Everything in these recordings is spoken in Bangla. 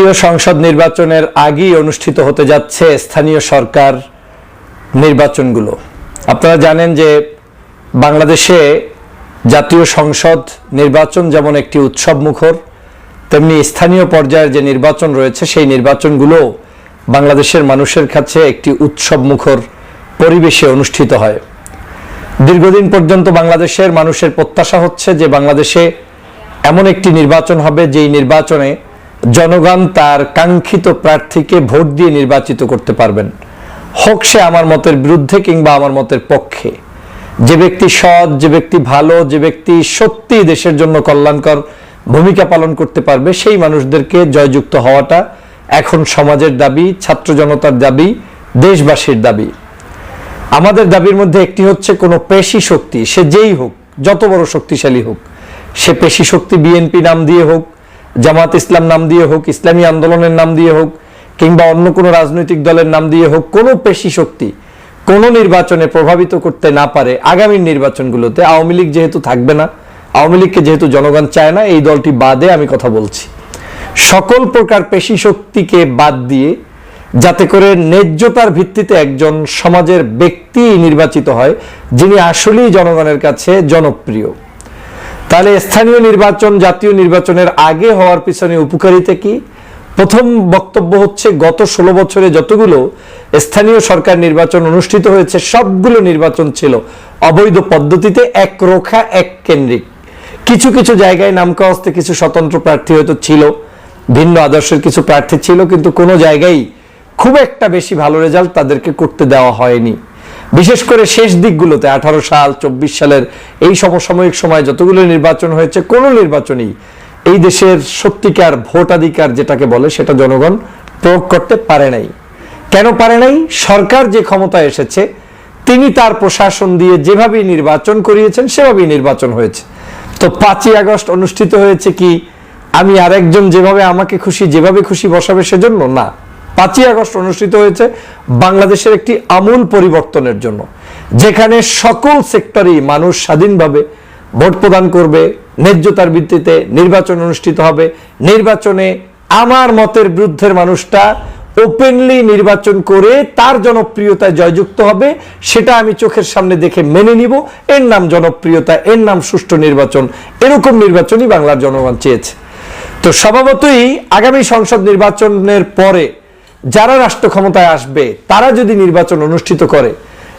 জাতীয় সংসদ নির্বাচনের আগেই অনুষ্ঠিত হতে যাচ্ছে স্থানীয় সরকার নির্বাচনগুলো। আপনারা জানেন যে বাংলাদেশে জাতীয় সংসদ নির্বাচন যেমন একটি উৎসব মুখর, তেমনি স্থানীয় পর্যায়ের যে নির্বাচন রয়েছে, সেই নির্বাচনগুলো বাংলাদেশের মানুষের কাছে একটি উৎসব মুখর পরিবেশে অনুষ্ঠিত হয়। দীর্ঘদিন পর্যন্ত বাংলাদেশের মানুষের প্রত্যাশা হচ্ছে যে বাংলাদেশে এমন একটি নির্বাচন হবে, যেই নির্বাচনে জনগণ তার কাঙ্ক্ষিত প্রার্থীকে ভোট দিয়ে নির্বাচিত করতে পারবেন। হোক সে আমার মতের বিরুদ্ধে কিংবা আমার মতের পক্ষে। যে ব্যক্তি সৎ, যে ব্যক্তি ভালো, যে ব্যক্তি সত্যি দেশের জন্য কল্যাণকর ভূমিকা পালন করতে পারবে, সেই মানুষদেরকে জয়যুক্ত হওয়াটা এখন সমাজের দাবি, ছাত্র জনতার দাবি, দেশবাসীর দাবি। আমাদের দাবির মধ্যে একটি হচ্ছে কোনো পেশি শক্তি, সে যেই হোক, যত বড় শক্তিশালী হোক, সে পেশি শক্তি বিএনপি নাম দিয়ে হোক জামাত ইসলাম নাম দিয়ে হোক, ইসলামী আন্দোলনের নাম দিয়ে হোক, কিংবা অন্য কোনো রাজনৈতিক দলের নাম দিয়ে হোক, কোনো পেশি শক্তি কোনো নির্বাচনে প্রভাবিত করতে না পারে আগামী নির্বাচনগুলোতে। আওয়ামী লীগ যেহেতু থাকবে না, আওয়ামী লীগকে যেহেতু জনগণ চায় না, এই দলটি বাদে আমি কথা বলছি। সকল প্রকার পেশি শক্তিকে বাদ দিয়ে, যাতে করে ন্যায্যতার ভিত্তিতে একজন সমাজের ব্যক্তি নির্বাচিত হয়, যিনি আসলেই জনগণের কাছে জনপ্রিয়। তাহলে স্থানীয় নির্বাচন, জাতীয় নির্বাচনের আগে হওয়ার পিছনে উপকারিতা কি? প্রথম বক্তব্য হচ্ছে, গত ষোলো বছরে যতগুলো স্থানীয় সরকার নির্বাচন অনুষ্ঠিত হয়েছে, সবগুলো নির্বাচন ছিল অবৈধ পদ্ধতিতে এক রোখা এক কেন্দ্রিক কিছু কিছু জায়গায় নামকা হস্তে কিছু স্বতন্ত্র প্রার্থী হয়তো ছিল, ভিন্ন আদর্শের কিছু প্রার্থী ছিল, কিন্তু কোনো জায়গায় খুব একটা বেশি ভালো রেজাল্ট তাদেরকে করতে দেওয়া হয়নি। বিশেষ করে শেষ দিকগুলোতে, আঠারো সাল, চব্বিশ সালের এই সমসাময়িক সময় যতগুলো নির্বাচন হয়েছে, কোনো নির্বাচনই এই দেশের সত্যিকার ভোটাধিকার যেটাকে বলে সেটা জনগণ প্রয়োগ করতে পারে নাই। কেন পারে নাই? সরকার যে ক্ষমতা এসেছে, তিনি তার প্রশাসন দিয়ে যেভাবেই নির্বাচন করিয়েছেন, সেভাবেই নির্বাচন হয়েছে। তো পাঁচই আগস্ট অনুষ্ঠিত হয়েছে কি? আমি আরেকজন যেভাবে আমাকে খুশি, যেভাবে খুশি বসাবে সেজন্য না। পাঁচই আগস্ট অনুষ্ঠিত হয়েছে বাংলাদেশের একটি আমূল পরিবর্তনের জন্য, যেখানে সকল সেক্টরেই মানুষ স্বাধীনভাবে ভোট প্রদান করবে, ন্যায্যতার ভিত্তিতে নির্বাচন অনুষ্ঠিত হবে। নির্বাচনে আমার মতের বিরুদ্ধের মানুষটা ওপেনলি নির্বাচন করে তার জনপ্রিয়তায় জয়যুক্ত হবে, সেটা আমি চোখের সামনে দেখে মেনে নিব। এর নাম জনপ্রিয়তা, এর নাম সুষ্ঠু নির্বাচন, এরকম নির্বাচনই বাংলার জনগণ চেয়েছে। তো স্বভাবতই আগামী সংসদ নির্বাচনের পরে যারা রাষ্ট্র ক্ষমতায় আসবে, তারা যদি নির্বাচন অনুষ্ঠিত করে,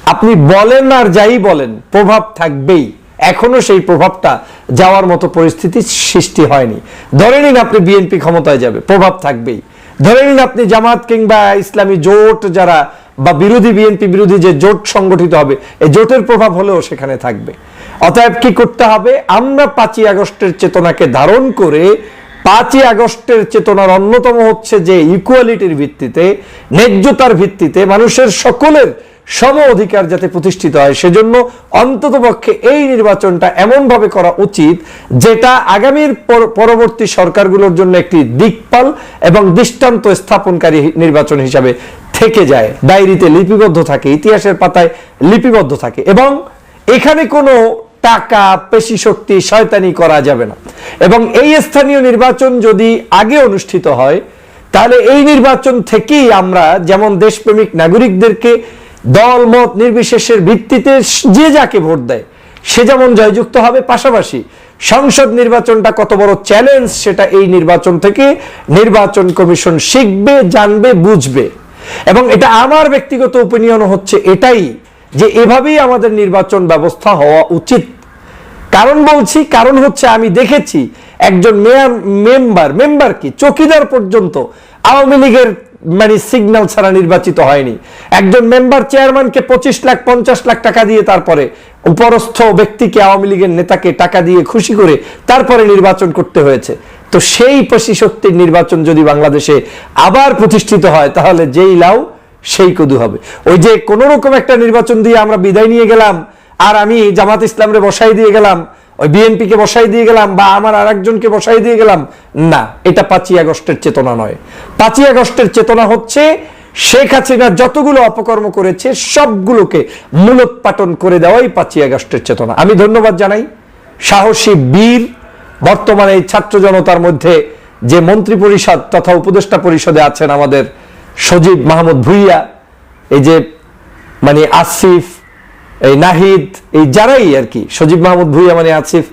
আপনি বলেন আর যাই বলেন, প্রভাব থাকবেই। এখনও সেই প্রভাবটা যাওয়ার মতো পরিস্থিতি সৃষ্টি হয়নি। ধরে নিন আপনি বিএনপি ক্ষমতায় যাবে, প্রভাব থাকবেই। ধরে নিন আপনি জামাত কিংবা ইসলামী জোট যারা, বা বিরোধী বিএনপি বিরোধী যে জোট সংগঠিত হবে, এই জোটের প্রভাব হলেও সেখানে থাকবে। অতএব কি করতে হবে? আমরা পাঁচই আগস্টের চেতনাকে ধারণ করে পাঁচই আগস্টের চেতনার অন্যতম হচ্ছে যে ইকুয়ালিটির ভিত্তিতে, ন্যায্যতার ভিত্তিতে মানুষের সকলের সম অধিকার যাতে প্রতিষ্ঠিত হয়। সেজন্য অন্তত পক্ষে এই নির্বাচনটা এমনভাবে করা উচিত যেটা আগামীর পরবর্তী সরকারগুলোর জন্য একটি দিকপাল এবং দৃষ্টান্ত স্থাপনকারী নির্বাচন হিসাবে থেকে যায়। ডায়েরিতে লিপিবদ্ধ থাকে, ইতিহাসের পাতায় লিপিবদ্ধ থাকে এবং এখানে কোনো টাকা পেশি শক্তি শয়তানি করা যাবে না। এবং এই স্থানীয় নির্বাচন যদি আগে অনুষ্ঠিত হয়, তাহলে এই নির্বাচন থেকেই আমরা যেমন দেশপ্রেমিক নাগরিকদেরকে দল, মত নির্বিশেষের ভিত্তিতে যে যাকে ভোট দেয়, সে যেমন জয়যুক্ত হবে পাশাপাশি সংসদ নির্বাচনটা কত বড় চ্যালেঞ্জ সেটা এই নির্বাচন থেকে নির্বাচন কমিশন শিখবে, জানবে, বুঝবে। এবং এটা আমার ব্যক্তিগত ওপিনিয়ন হচ্ছে এটাই যে এভাবেই আমাদের নির্বাচন ব্যবস্থা হওয়া উচিত। কারণ বলছি, কারণ হচ্ছে আমি দেখেছি একজন মেয়র, মেম্বার মেম্বার কি? চকিদার পর্যন্ত আওয়ামী লীগের মানে সিগন্যাল ছাড়া নির্বাচিত হয়নি। একজন মেম্বার চেয়ারম্যানকে পঁচিশ লাখ, পঞ্চাশ লাখ টাকা দিয়ে তারপরে উপরস্থ ব্যক্তিকে আওয়ামী লীগের নেতাকে টাকা দিয়ে খুশি করে তারপরে নির্বাচন করতে হয়েছে। তো সেই পেশি শক্তির নির্বাচন যদি বাংলাদেশে আবার প্রতিষ্ঠিত হয়, তাহলে যেই লাউ, সেই কদু হবে। ওই যে কোন রকম একটা নির্বাচন দিয়ে আমরা বিদায় নিয়ে গেলাম আর আমি জামাত ইসলামরে বসাই দিয়ে গেলাম, ওই বিএনপি কে বসাই দিয়ে গেলাম বা আমার আরেকজনকে বসাই দিয়ে গেলাম, না, এটা পাঁচই আগস্টের চেতনা নয়। পাঁচই আগস্টের চেতনা হচ্ছে শেখ হাসিনা যতগুলো অপকর্ম করেছে, সবগুলোকে মূলোৎপাটন করে দেওয়াই পাঁচই আগস্টের চেতনা। আমি ধন্যবাদ জানাই। সাহসী বীর, বর্তমানে এই ছাত্র জনতার মধ্যে যে মন্ত্রী পরিষদ তথা উপদেষ্টা পরিষদে আছেন আমাদের সজীব মাহমুদ ভুইয়া, এই যে মানে আসিফ এই নাহিদ, এই যারাই আর কি, সজীব মাহমুদ, ভুইয়া মানে আসিফ,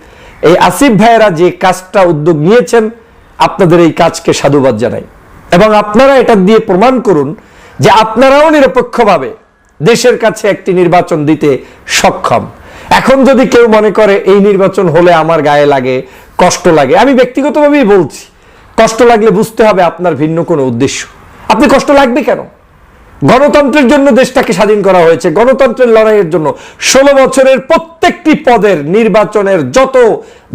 এই আসিফ ভাইয়েরা যে কাজটা উদ্যোগ নিয়েছেন, আপনাদের এই কাজকে সাধুবাদ জানাই। এবং আপনারা এটা দিয়ে প্রমাণ করুন যে আপনারাও নিরপেক্ষভাবে দেশের কাছে একটি নির্বাচন দিতে সক্ষম। এখন যদি কেউ মনে করে এই নির্বাচন হলে আমার গায়ে লাগে, কষ্ট লাগে, আমি ব্যক্তিগতভাবেই বলছি, কষ্ট লাগলে বুঝতে হবে আপনার ভিন্ন কোনো উদ্দেশ্য। আপনি কষ্ট লাগবে কেন? গণতন্ত্রের জন্য দেশটাকে স্বাধীন করা হয়েছে, গণতন্ত্রের লড়াইয়ের জন্য। ষোলো বছরের প্রত্যেকটি পদের নির্বাচনের যত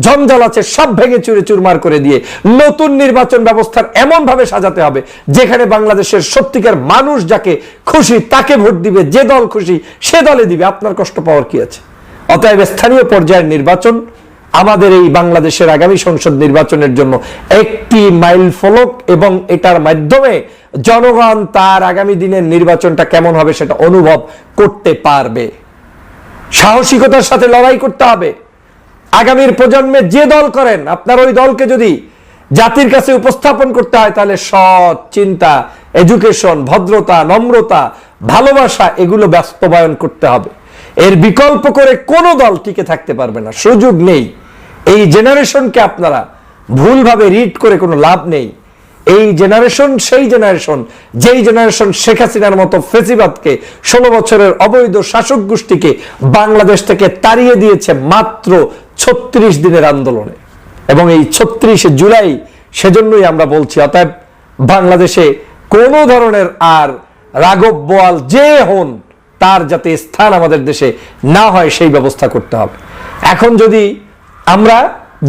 ঝঞ্ঝাল আছে, সব ভেঙে চুরে চুরমার করে দিয়ে নতুন নির্বাচন ব্যবস্থার এমন ভাবে সাজাতে হবে, যেখানে বাংলাদেশের সত্যিকার মানুষ যাকে খুশি তাকে ভোট দিবে, যে দল খুশি সে দলে দিবে। আপনার কষ্ট পাওয়ার কি আছে? অতএব স্থানীয় পর্যায়ের নির্বাচন আমাদের এই বাংলাদেশের আগামী সংসদ নির্বাচনের জন্য একটি মাইল ফলক এবং এটার মাধ্যমে জনগণ তার আগামী দিনের নির্বাচনটা কেমন হবে সেটা অনুভব করতে পারবে। সাহসিকতার সাথে লড়াই করতে হবে। আগামীর প্রজন্মে যে দল করেন, আপনার ওই দলকে যদি জাতির কাছে উপস্থাপন করতে হয়, তাহলে সৎ চিন্তা এডুকেশন ভদ্রতা, নম্রতা, ভালোবাসা, এগুলো বাস্তবায়ন করতে হবে। এর বিকল্প করে কোনো দল টিকে থাকতে পারবে না। সুযোগ নেই। এই জেনারেশনকে আপনারা ভুলভাবে রিড করে কোনো লাভ নেই। এই জেনারেশন সেই জেনারেশন যেই জেনারেশন শেখ হাসিনার মতো ফেসিবাদকে ষোলো বছরের অবৈধ শাসক গোষ্ঠীকে বাংলাদেশ থেকে তাড়িয়ে দিয়েছে মাত্র ছত্রিশ দিনের আন্দোলনে। এবং এই ছত্রিশে জুলাই সেজন্যই আমরা বলছি, অতএব বাংলাদেশে কোনো ধরনের আর রাঘব বোয়াল যে হন, তার যাতে স্থান আমাদের দেশে না হয়, সেই ব্যবস্থা করতে হবে। এখন যদি আমরা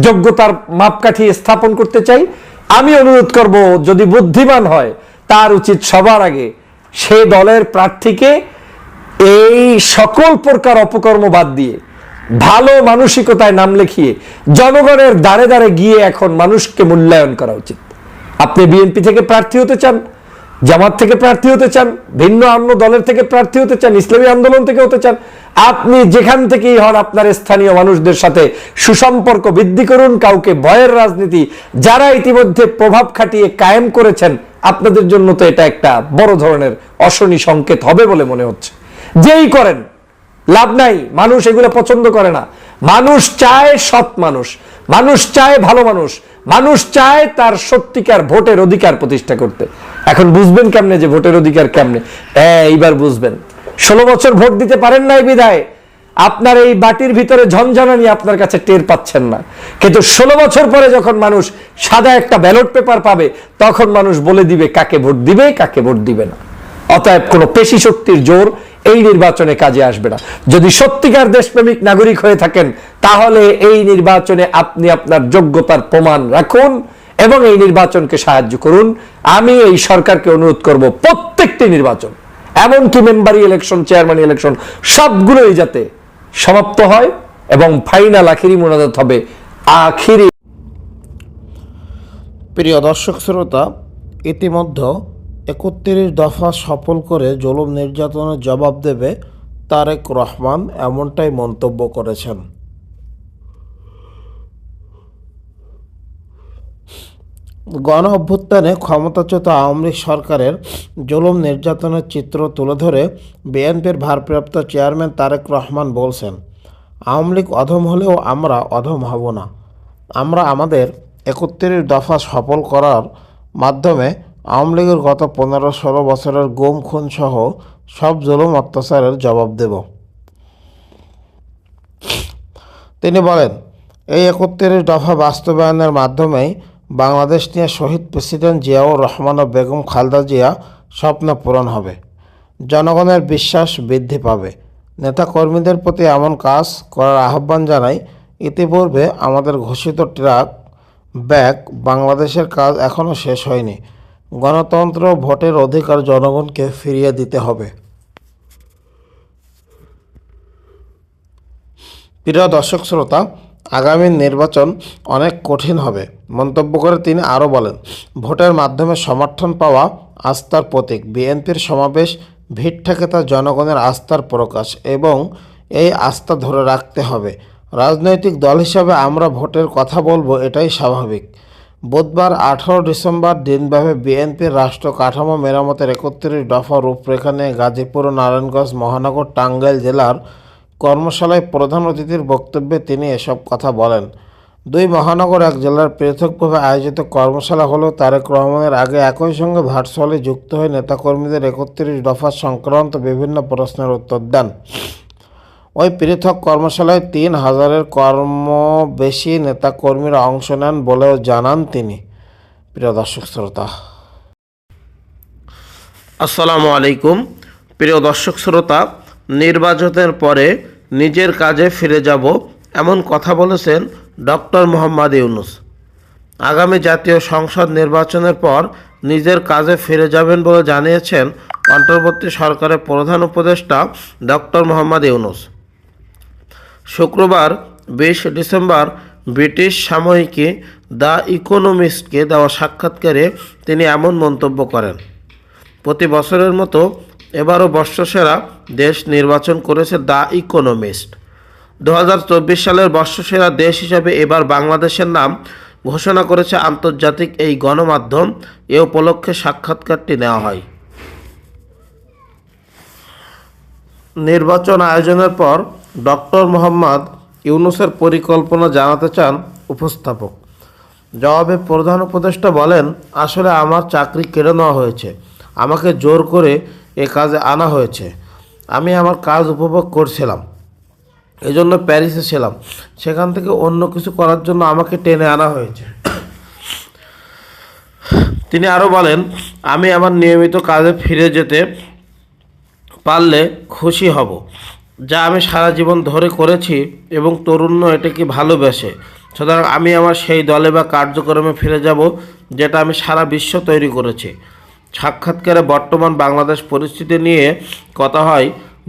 যোগ্যতার মাপকাঠি স্থাপন করতে চাই। আমি অনুরোধ করব, যদি বুদ্ধিমান হয়, তার উচিত সবার আগে সে দলের প্রার্থীকে এই সকল প্রকার অপকর্ম বাদ দিয়ে ভালো মানসিকতায় নাম লিখিয়ে জনগণের দ্বারে দ্বারে গিয়ে এখন মানুষকে মূল্যায়ন করা উচিত। আপনি বিএনপি থেকে প্রার্থী হতে চান জামাত থেকে প্রার্থী হতে চান, ভিন্ন অন্য দলের থেকে প্রার্থী হতে চান, ইসলামী আন্দোলন থেকে হতে চান, আপনি যেখান থেকেই হন আপনার স্থানীয় মানুষদের সাথে সুসম্পর্ক বৃদ্ধি করুন, কাউকে ভয়ের রাজনীতি, যারা ইতিমধ্যে প্রভাব খাটিয়ে কায়েম করেছেন, আপনাদের জন্য তো এটা একটা বড় ধরনের অশনি সংকেত হবে বলে মনে হচ্ছে। যেই করেন লাভ নাই, মানুষ এগুলো পছন্দ করে না। মানুষ চায় সৎ মানুষ মানুষ চায় ভালো মানুষ মানুষ চায় তার সত্যিকার ভোটের অধিকার প্রতিষ্ঠা করতে। এখন বুঝবেন কেমনে যে ভোটের অধিকার কেমনে? হ্যাঁ এইবার বুঝবেন। ষোলো বছর ভোট দিতে পারেন নাই বিদায় আপনার এই বাটির ভিতরে ঝনঝনানি আপনার কাছে টের পাচ্ছেন না। কিন্তু ষোলো বছর পরে যখন মানুষ সাদা একটা ব্যালট পেপার পাবে, তখন মানুষ বলে দিবে, কাকে ভোট দিবে, কাকে ভোট দিবে না। অতএব কোনো পেশি শক্তির জোর এই নির্বাচনে কাজে আসবে না। যদি সত্যিকার দেশপ্রেমিক নাগরিক হয়ে থাকেন, তাহলে এই নির্বাচনে আপনি আপনার যোগ্যতার প্রমাণ রাখুন এবং এই নির্বাচনকে সাহায্য করুন। আমি এই সরকারকে অনুরোধ করব, প্রত্যেকটি নির্বাচন, এমনকি মেম্বারি ইলেকশন, চেয়ারম্যান ইলেকশন, সবগুলোই যাতে সমাপ্ত হয় এবং ফাইনাল আখিরি মোনাজাত হবে আখিরি। প্রিয় দর্শক, শ্রোতা, ইতিমধ্যে একত্রিশ দফা সফল করে জুলুম নির্যাতনের জবাব দেবে তারেক রহমান, এমনটাই মন্তব্য করেছেন। গণ অভ্যুত্থানে ক্ষমতাচ্যুত আওয়ামী লীগ সরকারের জুলুম নির্যাতনের চিত্র তুলে ধরে বিএনপির ভারপ্রাপ্ত চেয়ারম্যান তারেক রহমান বলছেন, আওয়ামী লীগ অধম হলেও আমরা অধম হব না। আমরা আমাদের একত্রিশ দফা সফল করার মাধ্যমে আওয়ামী লীগের গত পনেরো ষোলো বছরের গুম খুন সহ সব জুলুম অত্যাচারের জবাব দেব। তিনি বলেন, এই একত্রিশ দফা বাস্তবায়নের মাধ্যমেই বাংলাদেশ নিয়ে শহীদ প্রেসিডেন্ট জিয়াউর রহমান ও বেগম খালদা জিয়া স্বপ্ন পূরণ হবে। জনগণের বিশ্বাস বৃদ্ধি পাবে। নেতাকর্মীদের প্রতি এমন কাজ করার আহ্বান জানাই ইতিপূর্বে আমাদের ঘোষিত ট্রাক ব্যাগ বাংলাদেশের কাজ এখনও শেষ হয়নি। গণতন্ত্র ভোটের অধিকার জনগণকে ফিরিয়ে দিতে হবে। প্রিয় দর্শক শ্রোতা, আগামী নির্বাচন অনেক কঠিন হবে। মন্তব্য করে তিনি আরও বলেন, ভোটের মাধ্যমে সমর্থন পাওয়া আস্থার প্রতীক। বিএনপির সমাবেশ ভিড় থেকে তা জনগণের আস্থার প্রকাশ এবং এই আস্থা ধরে রাখতে হবে। রাজনৈতিক দল হিসাবে আমরা ভোটের কথা বলব, এটাই স্বাভাবিক। বুধবার আঠারো ডিসেম্বর দিনব্যাপী বিএনপির রাষ্ট্র কাঠামো মেরামতের একত্রিশ দফা রূপরেখা নিয়ে গাজীপুর ও নারায়ণগঞ্জ, মহানগর, টাঙ্গাইল জেলার কর্মশালায় প্রধান অতিথির বক্তব্যে তিনি এসব কথা বলেন। দুই মহানগর, এক জেলার পৃথকভাবে আয়োজিত কর্মশালা হলেও তারেক রহমানের আগে একই সঙ্গে ভার্চুয়ালি যুক্ত হয়ে নেতাকর্মীদের একত্রিশ দফা সংক্রান্ত বিভিন্ন প্রশ্নের উত্তর দেন। ওই পৃথক কর্মশালায় তিন হাজারের কর্ম বেশি নেতাকর্মীরা অংশ নেন বলেও জানান তিনি। প্রিয় দর্শক শ্রোতা। আসসালামু আলাইকুম। প্রিয় দর্শক শ্রোতা, নির্বাচনের পরে নিজের কাজে ফিরে যাব এমন কথা বলেছেন ডক্টর মোহাম্মদ ইউনুস। আগামী জাতীয় সংসদ নির্বাচনের পর নিজের কাজে ফিরে যাবেন বলে জানিয়েছেন অন্তর্বর্তী সরকারের প্রধান উপদেষ্টা ডক্টর মোহাম্মদ ইউনুস। শুক্রবার বিশ ডিসেম্বর ব্রিটিশ সাময়িকী দ্য ইকোনমিস্টকে দেওয়া সাক্ষাৎকারে তিনি এমন মন্তব্য করেন, প্রতি বছরের মতো এবারও বর্ষসেরা দেশ নির্বাচন করেছে দ্য ইকোনমিস্ট। দু হাজার চব্বিশ সালের বর্ষসেরা দেশ হিসাবে এবার বাংলাদেশের নাম ঘোষণা করেছে আন্তর্জাতিক এই গণমাধ্যম। এ উপলক্ষে সাক্ষাৎকারটি নেওয়া হয়। নির্বাচন আয়োজনের পর ডক্টর মোহাম্মদ ইউনুসের পরিকল্পনা জানাতে চান উপস্থাপক। জবাবে প্রধান উপদেষ্টা বলেন, আসলে আমার চাকরি কেড়ে নেওয়া হয়েছে। আমাকে জোর করে এ কাজে আনা হয়েছে। আমি আমার কাজ উপভোগ করছিলাম। এজন্য প্যারিসে ছিলাম। সেখান থেকে অন্য কিছু করার জন্য আমাকে টেনে আনা হয়েছে। তিনি আরও বলেন, আমি আমার নিয়মিত কাজে ফিরে যেতে পারলে খুশি হব। যা আমি সারা জীবন ধরে করেছি এবং তরুণ্য এটাকে ভালোবেসে। সুতরাং আমি আমার সেই দলে বা কার্যক্রমে ফিরে যাব, যেটা আমি সারা বিশ্ব তৈরি করেছি। সাক্ষাৎকারে বর্তমান বাংলাদেশ পরিস্থিতি নিয়ে কথা হয়,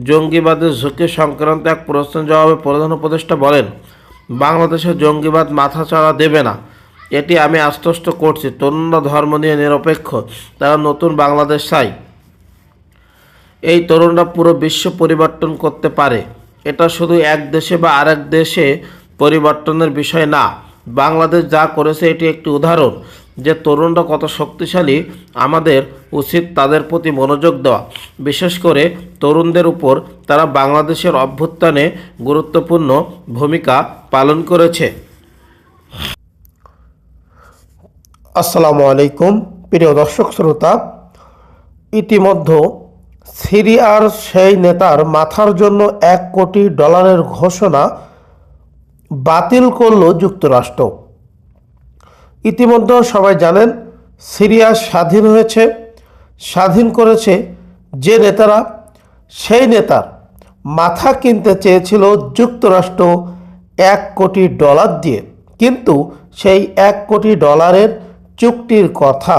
জঙ্গিবাদের ঝুঁকি সংক্রান্ত এক প্রশ্ন জবাবে প্রধান উপদেষ্টা বলেন, বাংলাদেশে জঙ্গিবাদ মাথাচাড়া দেবে না। এটি আমি আশ্বস্ত করছি, তরুণরা ধর্ম নিয়ে নিরপেক্ষ, তারা নতুন বাংলাদেশ চাই এই তরুণরা পুরো বিশ্ব পরিবর্তন করতে পারে। এটা শুধু এক দেশে বা আরেক দেশে পরিবর্তনের বিষয় না। বাংলাদেশ যা করেছে, এটি একটি উদাহরণ যে তরুণরা কত শক্তিশালী, আমাদের উচিত তাদের প্রতি মনোযোগ দেওয়া। বিশেষ করে তরুণদের উপর তারা বাংলাদেশের অভ্যুত্থানে গুরুত্বপূর্ণ ভূমিকা পালন করেছে। আসসালামু আলাইকুম। প্রিয় দর্শক, শ্রোতা, ইতিমধ্যে সিরিয়ার সেই নেতার মাথার জন্য এক কোটি ডলারের ঘোষণা বাতিল করল যুক্তরাষ্ট্র। ইতিমধ্যে সবাই জানেন, সিরিয়া স্বাধীন হয়েছে, স্বাধীন করেছে যে নেতারা, সেই নেতার মাথা কিনতে চেয়েছিল যুক্তরাষ্ট্র এক কোটি ডলার দিয়ে। কিন্তু সেই এক কোটি ডলারের চুক্তির কথা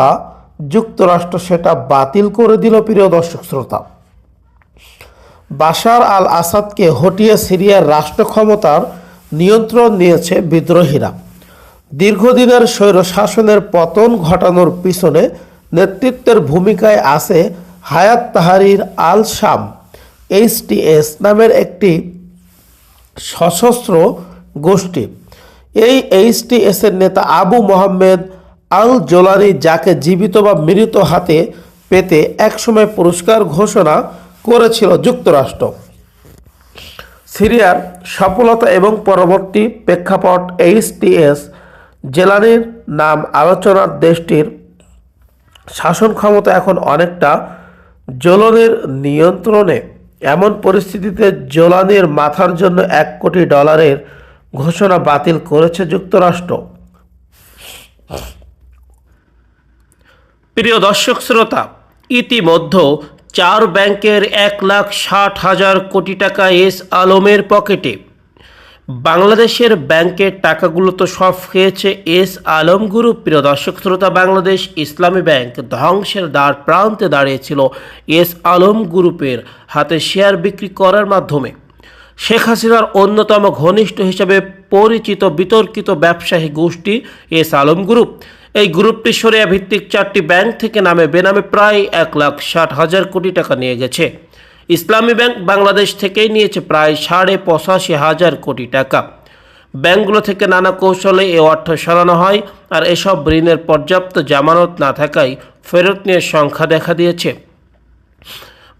যুক্তরাষ্ট্র সেটা বাতিল করে দিল প্রিয় দর্শক শ্রোতা। বাশার আল আসাদকে হটিয়ে সিরিয়ার রাষ্ট্র ক্ষমতার নিয়ন্ত্রণ নিয়েছে বিদ্রোহীরা। দীর্ঘদিনের স্বৈর শাসনের পতন ঘটানোর পিছনে নেতৃত্বের ভূমিকায় আছে হায়াত তাহারির আল শাম এইচটিএস নামের একটি সশস্ত্র গোষ্ঠী। এই এইচটিএস এর নেতা আবু মোহাম্মেদ আল জোলানি যাকে জীবিত বা মৃত হাতে পেতে একসময় পুরস্কার ঘোষণা করেছিল যুক্তরাষ্ট্র। সিরিয়ার সফলতা এবং পরবর্তী প্রেক্ষাপট এইচটিএস জেলানির নাম আলোচনার দেশটির শাসন ক্ষমতা এখন অনেকটা জোলনের নিয়ন্ত্রণে। এমন পরিস্থিতিতে জোলানির মাথার জন্য এক কোটি ডলারের ঘোষণা বাতিল করেছে যুক্তরাষ্ট্র। প্রিয় দর্শক শ্রোতা, ইতিমধ্যে চার ব্যাংকের এক লাখ ষাট হাজার কোটি টাকা এস আলমের পকেটে। বাংলাদেশের ব্যাংকের টাকাগুলো তো সব খেয়েছে এস আলম গ্রুপ প্রিয় দর্শক শ্রোতা, বাংলাদেশ ইসলামী ব্যাংক ধ্বংসের দ্বার প্রান্তে দাঁড়িয়েছিল এস আলম গ্রুপের হাতে শেয়ার বিক্রি করার মাধ্যমে। শেখ হাসিনার অন্যতম ঘনিষ্ঠ হিসেবে পরিচিত বিতর্কিত ব্যবসায়ী গোষ্ঠী এস আলম গ্রুপ এই গ্রুপটি সরিয়া ভিত্তিক চারটি ব্যাংক থেকে নামে বেনামে প্রায় এক লাখ ষাট হাজার কোটি টাকা নিয়ে গেছে। ইসলামী ব্যাংক বাংলাদেশ থেকেই নিয়েছে প্রায় সাড়ে পঁচাশি হাজার কোটি টাকা। ব্যাংকগুলো থেকে নানা কৌশলে এ অর্থ সরানো হয় আর এসব ঋণের পর্যাপ্ত জামানত না থাকায় ফেরত নিয়ে সংখ্যা দেখা দিয়েছে।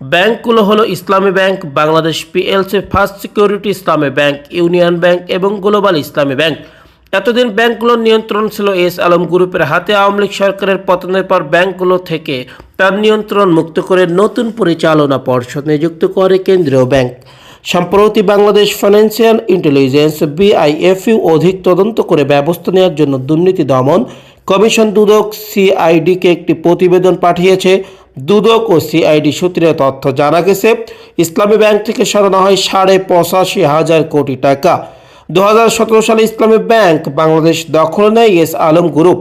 ব্যাংকগুলো হলো Islami Bank, Bangladesh PLC, First Security, Islami Bank, Union Bank এবং গ্লোবাল ইসলামী ব্যাংক। এতদিন ব্যাংকগুলোর নিয়ন্ত্রণ ছিল এস আলম গ্রুপের হাতে আওয়ামী লীগ সরকারের পতনের পর ব্যাংকগুলো থেকে তার নিয়ন্ত্রণ মুক্ত করে নতুন পরিচালনা পর্ষদ নিযুক্ত করে কেন্দ্রীয় ব্যাংক। সম্প্রতি বাংলাদেশ ফাইন্যান্সিয়াল ইন্টেলিজেন্স বিআইএফইউ অধিক তদন্ত করে ব্যবস্থা নেওয়ার জন্য দুর্নীতি দমন কমিশন দুদক সিআইডিকে একটি প্রতিবেদন পাঠিয়েছে। দুদক ও সিআইডি সূত্রে তথ্য জানা গেছে, ইসলামী ব্যাংক থেকে সরানো হয় সাড়ে পঁচাশি হাজার কোটি টাকা। দু হাজার সতেরো সালে ইসলামী ব্যাংক বাংলাদেশ দখল নেয় এস আলম গ্রুপ।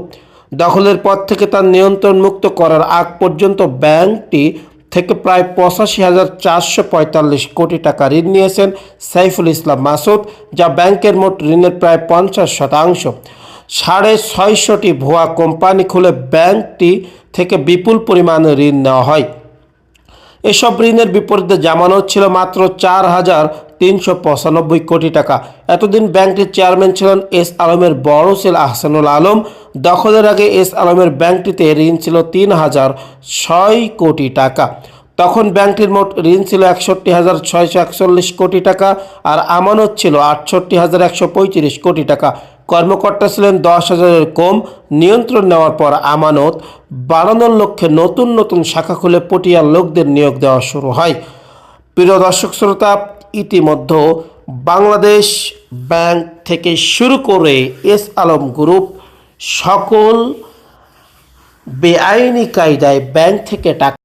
দখলের পর থেকে তার নিয়ন্ত্রণ মুক্ত করার আগ পর্যন্ত ব্যাংকটি থেকে প্রায় পঁচাশি হাজার চারশো পঁয়তাল্লিশ কোটি টাকা ঋণ নিয়েছেন সাইফুল ইসলাম মাসুদ, যা ব্যাংকের মোট ঋণের প্রায় পঞ্চাশ শতাংশ। সাড়ে ছয়শটি ভুয়া কোম্পানি খুলে ব্যাংকটি থেকে বিপুল পরিমাণে ঋণ নেওয়া হয়। এসব ঋণের বিপরীতে জামানত ছিল মাত্র চার হাজার তিনশো পঁচানব্বই কোটি টাকা। এতদিন ব্যাংকটির চেয়ারম্যান ছিলেন এস আলমের বড় ছেল আহসানুল আলম। দখলের আগে এস আলমের ব্যাংকটিতে ঋণ ছিল তিন হাজার ছয় কোটি টাকা। তখন ব্যাংকটির মোট ঋণ ছিল একষট্টি হাজার ছয়শো একচল্লিশ কোটি টাকা আর আমানত ছিল আটষট্টি হাজার একশো পঁয়ত্রিশ কোটি টাকা। কর্মকর্তা ছিলেন দশ হাজারের কম। নিয়ন্ত্রণ নেওয়ার পর আমানত বাড়ানোর লক্ষ্যে নতুন নতুন শাখা খুলে পটিয়ার লোকদের নিয়োগ দেওয়া শুরু হয়। প্রিয় দর্শক শ্রোতা ইতিমধ্যে বাংলাদেশ ব্যাংক থেকে শুরু করে এস আলম গ্রুপ সকল বেআইনি কায়দায় ব্যাংক থেকে টাকা